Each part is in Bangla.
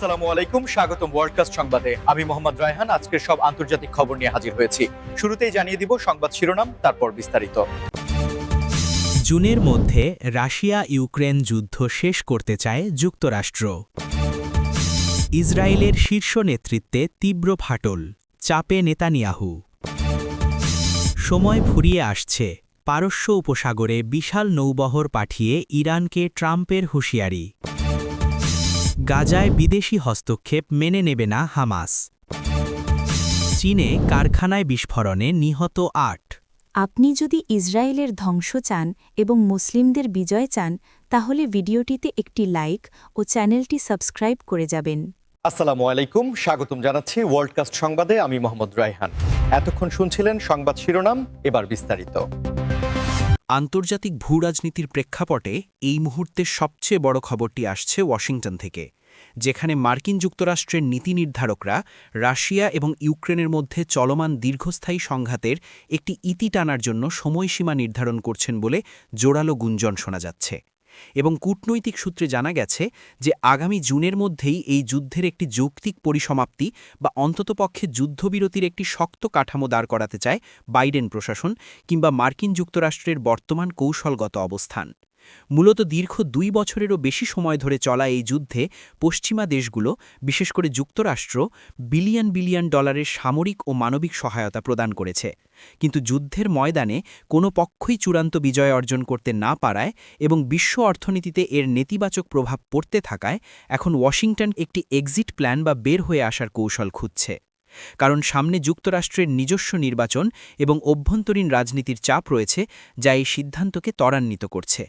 আসসালামু আলাইকুম, স্বাগতম ওয়ার্ল্ডকাস্ট সংবাদে। আমি মোহাম্মদ রায়হান আজকের সব আন্তর্জাতিক খবর নিয়ে হাজির হয়েছি। শুরুতেই জানিয়ে দিব সংবাদ শিরোনাম, তারপর বিস্তারিত। জুনের মধ্যে রাশিয়া ইউক্রেন যুদ্ধ শেষ করতে চায় যুক্তরাষ্ট্র। ইসরায়েলের শীর্ষ নেতৃত্বে তীব্র ফাটল, চাপে নেতানিয়াহু। সময় ফুরিয়ে আসছে, পারস্য উপসাগরে বিশাল নৌবহর পাঠিয়ে ইরানকে ট্রাম্পের হুঁশিয়ারি। গাজায় বিদেশি হস্তক্ষেপ মেনে নেবে না হামাস। চীনে কারখানায় বিস্ফোরণে নিহত আট। আপনি যদি ইসরায়েলের ধ্বংস চান এবং মুসলিমদের বিজয় চান তাহলে ভিডিওটিতে একটি লাইক ও চ্যানেলটি সাবস্ক্রাইব করে যাবেন। আসসালামু আলাইকুম স্বাগতম জানাচ্ছি ওয়ার্ল্ডকাস্ট সংবাদে আমি মোহাম্মদ রায়হান। এতক্ষণ শুনছিলেন সংবাদ শিরোনাম এবার বিস্তারিত। আন্তর্জাতিক ভূরাজনীতির প্রেক্ষাপটে এই মুহূর্তে সবচেয়ে বড় খবরটি আসছে ওয়াশিংটন থেকে, যেখানে মার্কিন যুক্তরাষ্ট্রের নীতি নির্ধারকরা রাশিয়া এবং ইউক্রেনের মধ্যে চলমান দীর্ঘস্থায়ী সংঘাতের একটি ইতি টানার জন্য সময়সীমা নির্ধারণ করছেন বলে জোরালো গুঞ্জন শোনা যাচ্ছে। এবং কূটনৈতিক সূত্রে জানা গেছে যে আগামী জুনের মধ্যেই এই যুদ্ধের একটি যৌক্তিক পরিসমাপ্তি বা অন্ততপক্ষে যুদ্ধবিরতির একটি শক্ত কাঠামো দাঁড় করাতে চায় বাইডেন প্রশাসন কিংবা মার্কিন যুক্তরাষ্ট্রের বর্তমান কৌশলগত অবস্থান। মূলত দীর্ঘ দুই বছরেরও বেশি সময় ধরে চলা এই যুদ্ধে পশ্চিমা দেশগুলো, বিশেষ করে যুক্তরাষ্ট্র, বিলিয়ন বিলিয়ন ডলারের সামরিক ও মানবিক সহায়তা প্রদান করেছে। কিন্তু যুদ্ধের ময়দানে কোনো পক্ষই চূড়ান্ত বিজয় অর্জন করতে না পারায় এবং বিশ্ব অর্থনীতিতে এর নেতিবাচক প্রভাব পড়তে থাকায় এখন ওয়াশিংটন একটি এক্সিট প্ল্যান বা বের হয়ে আসার কৌশল খুঁজছে। কারণ সামনে যুক্তরাষ্ট্রের নিজস্ব নির্বাচন এবং অভ্যন্তরীণ রাজনীতির চাপ রয়েছে, যা এই সিদ্ধান্তকে ত্বরান্বিত করছে।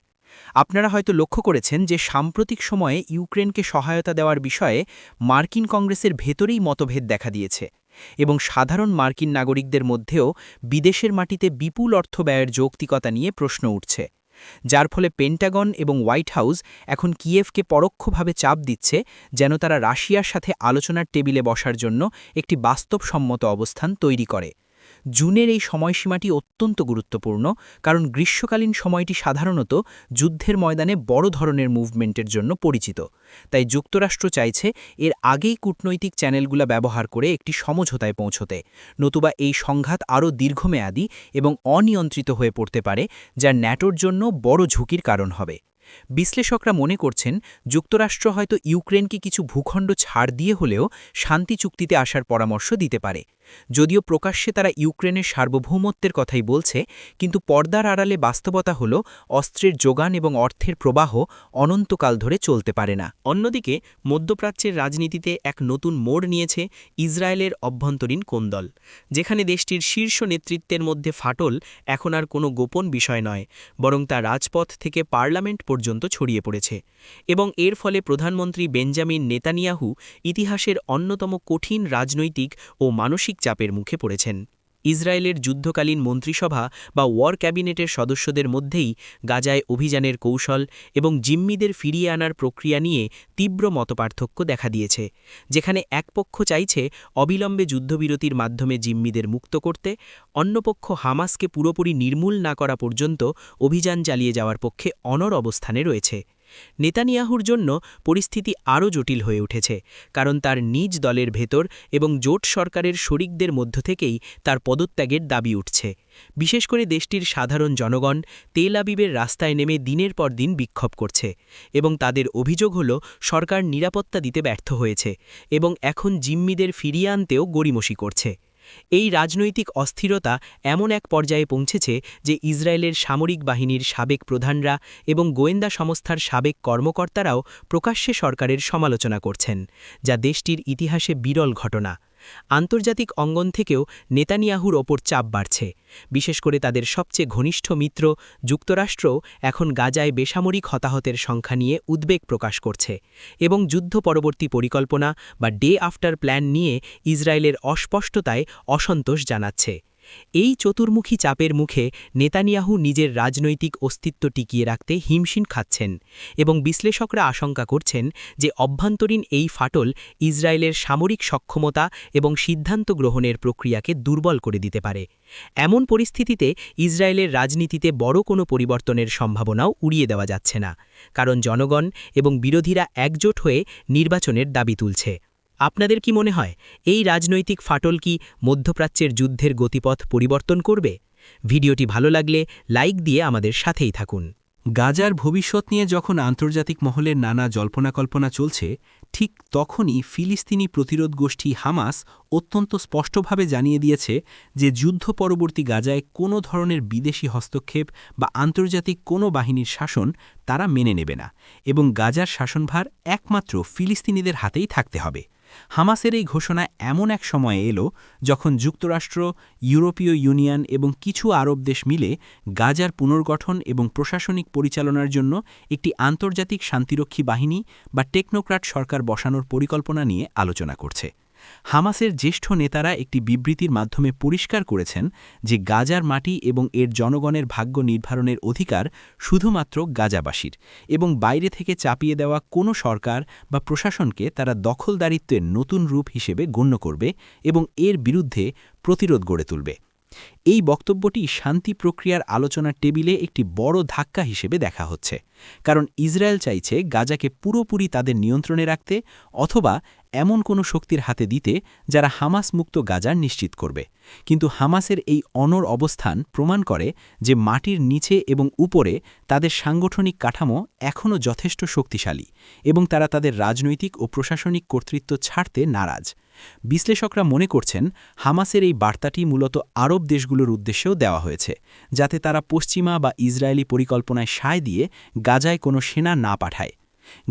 আপনারা হয়তো লক্ষ্য করেছেন যে সাম্প্রতিক সময়ে ইউক্রেনকে সহায়তা দেওয়ার বিষয়ে মার্কিন কংগ্রেসের ভেতরেই মতভেদ দেখা দিয়েছে এবং সাধারণ মার্কিন নাগরিকদের মধ্যেও বিদেশের মাটিতে বিপুল অর্থ ব্যয়ের যৌক্তিকতা নিয়ে প্রশ্ন উঠছে। যার ফলে পেন্টাগন এবং হোয়াইট হাউস এখন কিয়েভকে পরোক্ষভাবে চাপ দিচ্ছে যেন তারা রাশিয়ার সাথে আলোচনার টেবিলে বসার জন্য একটি বাস্তবসম্মত অবস্থান তৈরি করে। জুনের এই সময়সীমাটি অত্যন্ত গুরুত্বপূর্ণ, কারণ গ্রীষ্মকালীন সময়টি সাধারণত যুদ্ধের ময়দানে বড় ধরনের মুভমেন্টের জন্য পরিচিত। তাই যুক্তরাষ্ট্র চাইছে এর আগেই কূটনৈতিক চ্যানেলগুলো ব্যবহার করে একটি সমঝোতায় পৌঁছতে, নতুবা এই সংঘাত আরও দীর্ঘমেয়াদী এবং অনিয়ন্ত্রিত হয়ে পড়তে পারে, যা ন্যাটোর জন্য বড় ঝুঁকির কারণ হবে। বিশ্লেষকরা মনে করছেন, যুক্তরাষ্ট্র হয়তো ইউক্রেনকে কিছু ভূখণ্ড ছাড় দিয়ে হলেও শান্তি চুক্তিতে আসার পরামর্শ দিতে পারে। যদিও প্রকাশ্যে তারা ইউক্রেনের সার্বভৌমত্বের কথাই বলছে, কিন্তু পর্দার আড়ালে বাস্তবতা হল অস্ত্রের যোগান এবং অর্থের প্রবাহ অনন্তকাল ধরে চলতে পারে না। অন্যদিকে, মধ্যপ্রাচ্যের রাজনীতিতে এক নতুন মোড় নিয়েছে ইসরায়েলের অভ্যন্তরীণ কোন্দল যেখানে দেশটির শীর্ষ নেতৃত্বের মধ্যে ফাটল এখন আর কোনো গোপন বিষয় নয়, বরং তা রাজপথ থেকে পার্লামেন্ট পর্যন্ত ছড়িয়ে পড়েছে এবং এর ফলে প্রধানমন্ত্রী বেঞ্জামিন নেতানিয়াহু ইতিহাসের অন্যতম কঠিন রাজনৈতিক ও মানসিক চাপের মুখে পড়েছেন। ইসরায়েলের যুদ্ধকালীন মন্ত্রিসভা বা ওয়ার ক্যাবিনেটের সদস্যদের মধ্যেই গাজায় অভিযানের কৌশল এবং জিম্মিদের ফিরিয়ে আনার প্রক্রিয়া নিয়ে তীব্র মতপার্থক্য দেখা দিয়েছে, যেখানে এক পক্ষ চাইছে অবিলম্বে যুদ্ধবিরতির মাধ্যমে জিম্মিদের মুক্ত করতে, অন্যপক্ষ হামাসকে পুরোপুরি নির্মূল না করা পর্যন্ত অভিযান চালিয়ে যাওয়ার পক্ষে অনর অবস্থানে রয়েছে। নেতানিয়াহুর জন্য পরিস্থিতি আরও জটিল হয়ে উঠেছে, কারণ তার নিজ দলের ভেতর এবং জোট সরকারের শরিকদের মধ্য থেকেই তার পদত্যাগের দাবি উঠছে। বিশেষ করে দেশটির সাধারণ জনগণ তেল আবিবের রাস্তায় নেমে দিনের পর দিন বিক্ষোভ করছে এবং তাদের অভিযোগ হল, সরকার নিরাপত্তা দিতে ব্যর্থ হয়েছে এবং এখন জিম্মিদের ফিরিয়ে আনতেও গড়িমসি করছে। এই রাজনৈতিক অস্থিরতা এমন এক পর্যায়ে পৌঁছেছে যে ইসরায়েলের সামরিক বাহিনীর সাবেক প্রধানরা এবং গোয়েন্দা সংস্থার সাবেক কর্মকর্তারাও প্রকাশ্যে সরকারের সমালোচনা করছেন, যা দেশটির ইতিহাসে বিরল ঘটনা। আন্তর্জাতিক অঙ্গন থেকেও নেতানিয়াহুর ওপর চাপ বাড়ছে। বিশেষ করে তাদের সবচেয়ে ঘনিষ্ঠ মিত্র যুক্তরাষ্ট্র এখন গাজায় বেসামরিক হতাহতের সংখ্যা নিয়ে উদ্বেগ প্রকাশ করছে এবং যুদ্ধ পরবর্তী পরিকল্পনা বা ডে আফটার প্ল্যান নিয়ে ইসরায়েলের অস্পষ্টতায় অসন্তোষ জানাচ্ছে। এই চতুর্মুখী চাপের মুখে নেতানিয়াহু নিজের রাজনৈতিক অস্তিত্ব টিকিয়ে রাখতে হিমশিম খাচ্ছেন এবং বিশ্লেষকরা আশঙ্কা করছেন যে অভ্যন্তরীণ এই ফাটল ইসরায়েলের সামরিক সক্ষমতা এবং সিদ্ধান্ত গ্রহণের প্রক্রিয়াকে দুর্বল করে দিতে পারে। এমন পরিস্থিতিতে ইসরায়েলের রাজনীতিতে বড় কোনো পরিবর্তনের সম্ভাবনাও উড়িয়ে দেওয়া যাচ্ছে না, কারণ জনগণ এবং বিরোধীরা একজোট হয়ে নির্বাচনের দাবি তুলছে। আপনাদের কি মনে হয়, এই রাজনৈতিক ফাটল কি মধ্যপ্রাচ্যের যুদ্ধের গতিপথ পরিবর্তন করবে? ভিডিওটি ভালো লাগলে লাইক দিয়ে আমাদের সাথেই থাকুন। গাজার ভবিষ্যৎ নিয়ে যখন আন্তর্জাতিক মহলের নানা জল্পনা চলছে, ঠিক তখনই ফিলিস্তিনি প্রতিরোধ গোষ্ঠী হামাস অত্যন্ত স্পষ্টভাবে জানিয়ে দিয়েছে যে যুদ্ধ পরবর্তী গাজায় কোনো ধরনের বিদেশি হস্তক্ষেপ বা আন্তর্জাতিক কোনো বাহিনীর শাসন তারা মেনে নেবে না এবং গাজার শাসনভার একমাত্র ফিলিস্তিনিদের হাতেই থাকতে হবে। হামাসের এই ঘোষণা এমন এক সময়ে এলো যখন যুক্তরাষ্ট্র, ইউরোপীয় ইউনিয়ন এবং কিছু আরব দেশ মিলে গাজার পুনর্গঠন এবং প্রশাসনিক পরিচালনার জন্য একটি আন্তর্জাতিক শান্তিরক্ষী বাহিনী বা টেকনোক্রাট সরকার বসানোর পরিকল্পনা নিয়ে আলোচনা করছে। হামাসের জ্যেষ্ঠ নেতারা একটি বিবৃতির মাধ্যমে পরিষ্কার করেছেন যে গাজার মাটি এবং এর জনগণের ভাগ্য নির্ধারণের অধিকার শুধুমাত্র গাজাবাসীর এবং বাইরে থেকে চাপিয়ে দেওয়া কোনো সরকার বা প্রশাসনকে তারা দখলদারিত্বের নতুন রূপ হিসেবে গণ্য করবে এবং এর বিরুদ্ধে প্রতিরোধ গড়ে তুলবে। এই বক্তব্যটি শান্তি প্রক্রিয়ার আলোচনার টেবিলে একটি বড় ধাক্কা হিসেবে দেখা হচ্ছে। কারণ ইসরায়েল চাইছে গাজাকে পুরোপুরি তাদের নিয়ন্ত্রণে রাখতে অথবা এমন কোনো শক্তির হাতে দিতে যারা হামাস মুক্ত গাজার নিশ্চিত করবে। কিন্তু হামাসের এই অনর অবস্থান প্রমাণ করে যে মাটির নিচে এবং উপরে তাদের সাংগঠনিক কাঠামো এখনও যথেষ্ট শক্তিশালী এবং তারা তাদের রাজনৈতিক ও প্রশাসনিক কর্তৃত্ব ছাড়তে নারাজ। বিশ্লেষকরা মনে করছেন, হামাসের এই বার্তাটি মূলত আরব দেশগুলোর উদ্দেশ্যেও দেওয়া হয়েছে, যাতে তারা পশ্চিমা বা ইসরায়েলি পরিকল্পনায় সায় দিয়ে গাজায় কোনো সেনা না পাঠায়।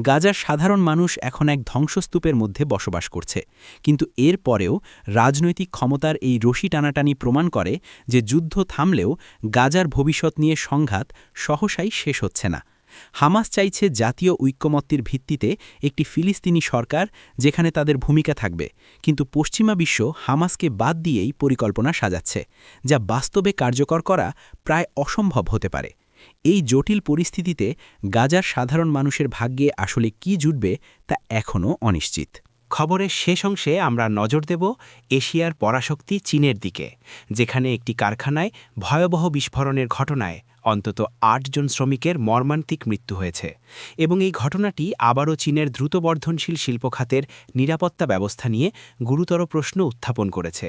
গাজার সাধারণ মানুষ এখন এক ধ্বংসস্তূপের মধ্যে বসবাস করছে। কিন্তু এর পরেও রাজনৈতিক ক্ষমতার এই রশি টানাটানি প্রমাণ করে যে যুদ্ধ থামলেও গাজার ভবিষ্যৎ নিয়ে সংঘাত সহসাই শেষ হচ্ছে না। হামাস চাইছে জাতীয় ঐক্যমত্যের ভিত্তিতে একটি ফিলিস্তিনি সরকার যেখানে তাদের ভূমিকা থাকবে। কিন্তু পশ্চিমা বিশ্ব হামাসকে বাদ দিয়েই পরিকল্পনা সাজাচ্ছে, যা বাস্তবে কার্যকর করা প্রায় অসম্ভব হতে পারে। এই জটিল পরিস্থিতিতে গাজার সাধারণ মানুষের ভাগ্যে আসলে কি জুটবে তা এখনও অনিশ্চিত। খবরের শেষ অংশে আমরা নজর দেব এশিয়ার পরাশক্তি চীনের দিকে, যেখানে একটি কারখানায় ভয়াবহ বিস্ফোরণের ঘটনায় অন্তত আটজন শ্রমিকের মর্মান্তিক মৃত্যু হয়েছে এবং এই ঘটনাটি আবারও চীনের দ্রুত বর্ধনশীল শিল্পখাতের নিরাপত্তা ব্যবস্থা নিয়ে গুরুতর প্রশ্ন উত্থাপন করেছে।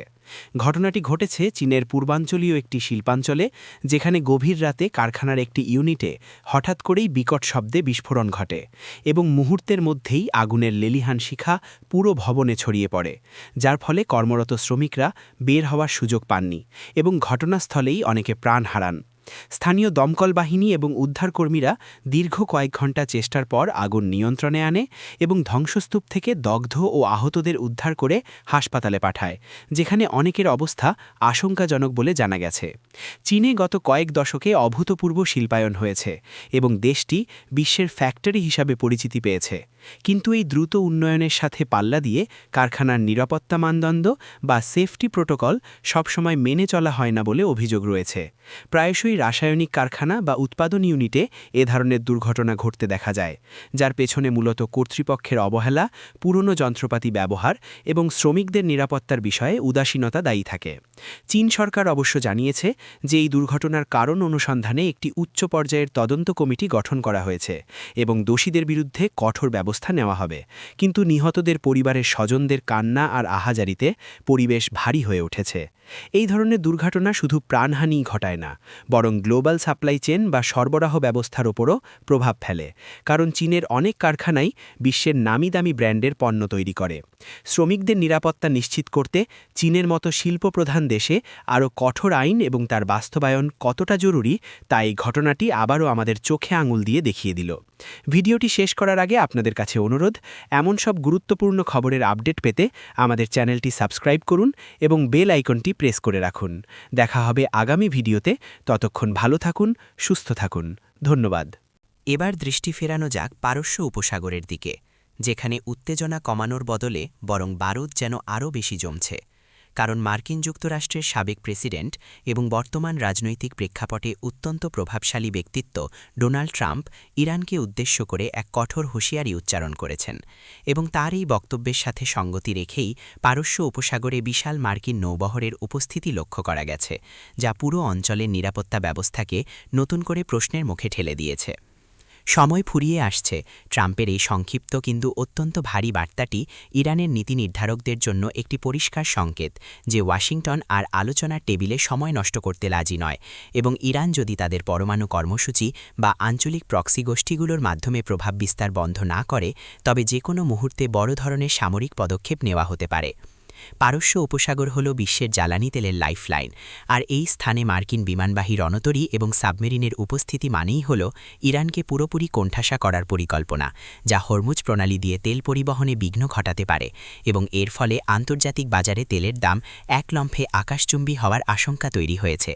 ঘটনাটি ঘটেছে চীনের পূর্বাঞ্চলীয় একটি শিল্পাঞ্চলে, যেখানে গভীর রাতে কারখানার একটি ইউনিটে হঠাৎ করেই বিকট শব্দে বিস্ফোরণ ঘটে এবং মুহূর্তের মধ্যেই আগুনের লেলিহান শিখা পুরো ভবনে ছড়িয়ে পড়ে, যার ফলে কর্মরত শ্রমিকরা বের হওয়ার সুযোগ পাননি এবং ঘটনাস্থলেই অনেকে প্রাণ হারান। স্থানীয় দমকল বাহিনী এবং উদ্ধারকর্মীরা দীর্ঘ কয়েক ঘণ্টা চেষ্টার পর আগুন নিয়ন্ত্রণে আনে এবং ধ্বংসস্তূপ থেকে দগ্ধ ও আহতদের উদ্ধার করে হাসপাতালে পাঠায়, যেখানে অনেকের অবস্থা আশঙ্কাজনক বলে জানা গেছে। চীনে গত কয়েক দশকে অভূতপূর্ব শিল্পায়ন হয়েছে এবং দেশটি বিশ্বের ফ্যাক্টরি হিসাবে পরিচিতি পেয়েছে। কিন্তু এই দ্রুত উন্নয়নের সাথে পাল্লা দিয়ে কারখানার নিরাপত্তা মানদণ্ড বা সেফটি প্রোটোকল সবসময় মেনে চলা হয় না বলে অভিযোগ রয়েছে। প্রায়শই রাসায়নিক কারখানা বা উৎপাদন ইউনিটে এ ধরনের দুর্ঘটনা ঘটতে দেখা যায়, যার পেছনে মূলত কর্তৃপক্ষের অবহেলা, পুরনো যন্ত্রপাতি ব্যবহার এবং শ্রমিকদের নিরাপত্তার বিষয়ে উদাসীনতা দায়ী থাকে। চীন সরকার অবশ্য জানিয়েছে যে এই দুর্ঘটনার কারণ অনুসন্ধানে একটি উচ্চ পর্যায়ের তদন্ত কমিটি গঠন করা হয়েছে এবং দোষীদের বিরুদ্ধে কঠোর ব্যবস্থা নেওয়া হবে। কিন্তু নিহতদের পরিবারের স্বজনদের কান্না আর আহাজারিতে পরিবেশ ভারী হয়ে উঠেছে। এই ধরনের দুর্ঘটনা শুধু প্রাণহানি ঘটায় না বরং গ্লোবাল সাপ্লাই চেন বা সরবরাহ ব্যবস্থার ওপরও প্রভাব ফেলে, কারণ চীনের অনেক কারখানাই বিশ্বের নামি দামি ব্র্যান্ডের পণ্য তৈরি করে। শ্রমিকদের নিরাপত্তা নিশ্চিত করতে চীনের মতো শিল্পপ্রধান দেশে আরও কঠোর আইন এবং তার বাস্তবায়ন কতটা জরুরি তা এই ঘটনাটি আবারও আমাদের চোখে আঙুল দিয়ে দেখিয়ে দিল। ভিডিওটি শেষ করার আগে আপনাদের কাছে অনুরোধ, এমন সব গুরুত্বপূর্ণ খবরের আপডেট পেতে আমাদের চ্যানেলটি সাবস্ক্রাইব করুন এবং বেল আইকনটি প্রেস করে রাখুন। দেখা হবে আগামী ভিডিওতে, ততক্ষণ ভালো থাকুন, সুস্থ থাকুন। ধন্যবাদ। এবার দৃষ্টি ফেরানো যাক পারস্য উপসাগরের দিকে, যেখানে উত্তেজনা কমানোর বদলে বরং বারুদ যেন আরও বেশি জমছে। কারণ মার্কিন যুক্তরাষ্ট্রের সাবেক প্রেসিডেন্ট এবং বর্তমান রাজনৈতিক প্রেক্ষাপটে অত্যন্ত প্রভাবশালী ব্যক্তিত্ব ডোনাল্ড ট্রাম্প ইরানকে উদ্দেশ্য করে এক কঠোর হুঁশিয়ারি উচ্চারণ করেছেন এবং তার এই বক্তব্যের সাথে সঙ্গতি রেখেই পারস্য উপসাগরে বিশাল মার্কিন নৌবহরের উপস্থিতি লক্ষ্য করা গেছে, যা পুরো অঞ্চলের নিরাপত্তা ব্যবস্থাকে নতুন করে প্রশ্নের মুখে ঠেলে দিয়েছে। সময় ফুরিয়ে আসছে। ট্রাম্পের এই সংক্ষিপ্ত কিন্তু অত্যন্ত ভারী বার্তাটি ইরানের নীতি নির্ধারকদের জন্য একটি পরিষ্কার সংকেত যে ওয়াশিংটন আর আলোচনার টেবিলে সময় নষ্ট করতে রাজি নয় এবং ইরান যদি তাদের পরমাণু কর্মসূচি বা আঞ্চলিক প্রক্সি গোষ্ঠীগুলোর মাধ্যমে প্রভাব বিস্তার বন্ধ না করে, তবে যে কোনো মুহূর্তে বড় ধরনের সামরিক পদক্ষেপ নেওয়া হতে পারে। পারস্য উপসাগর হল বিশ্বের জ্বালানি তেলের লাইফলাইন, আর এই স্থানে মার্কিন বিমানবাহী রণতরী এবং সাবমেরিনের উপস্থিতি মানেই হল ইরানকে পুরোপুরি কোণঠাসা করার পরিকল্পনা, যা হরমুজ প্রণালী দিয়ে তেল পরিবহনে বিঘ্ন ঘটাতে পারে এবং এর ফলে আন্তর্জাতিক বাজারে তেলের দাম এক লম্ফে আকাশচুম্বী হওয়ার আশঙ্কা তৈরি হয়েছে।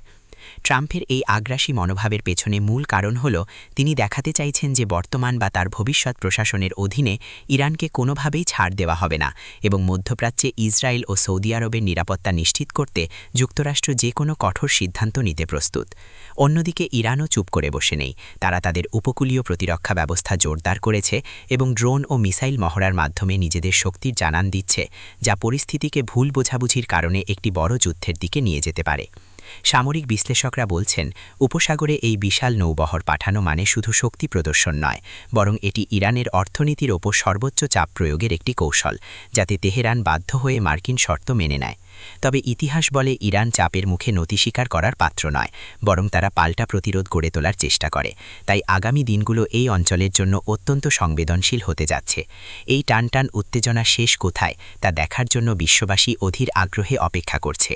ট্রাম্পের এই আগ্রাসী মনোভাবের পেছনে মূল কারণ হল, তিনি দেখাতে চাইছেন যে বর্তমান বা তার ভবিষ্যৎ প্রশাসনের অধীনে ইরানকে কোনোভাবেই ছাড় দেওয়া হবে না এবং মধ্যপ্রাচ্যে ইসরায়েল ও সৌদি আরবের নিরাপত্তা নিশ্চিত করতে যুক্তরাষ্ট্র যে কোনো কঠোর সিদ্ধান্ত নিতে প্রস্তুত। অন্যদিকে ইরানও চুপ করে বসে নেই। তারা তাদের উপকূলীয় প্রতিরক্ষা ব্যবস্থা জোরদার করেছে এবং ড্রোন ও মিসাইল মহড়ার মাধ্যমে নিজেদের শক্তির জানান দিচ্ছে, যা পরিস্থিতিকে ভুল বোঝাবুঝির কারণে একটি বড় যুদ্ধের দিকে নিয়ে যেতে পারে। সামরিক বিশ্লেষকরা বলছেন, উপসাগরে এই বিশাল নৌবহর পাঠানো মানে শুধু শক্তি প্রদর্শন নয়, বরং এটি ইরানের অর্থনীতির ওপর সর্বোচ্চ চাপ প্রয়োগের একটি কৌশল, যাতে তেহরান বাধ্য হয়ে মার্কিন শর্ত মেনে নেয়। তবে ইতিহাস বলে ইরান চাপের মুখে নতি স্বীকার করার পাত্র নয়, বরং তারা পাল্টা প্রতিরোধ গড়ে তোলার চেষ্টা করে। তাই আগামী দিনগুলো এই অঞ্চলের জন্য অত্যন্ত সংবেদনশীল হতে যাচ্ছে। এই টানটান উত্তেজনা শেষ কোথায়, তা দেখার জন্য বিশ্ববাসী অধীর আগ্রহে অপেক্ষা করছে।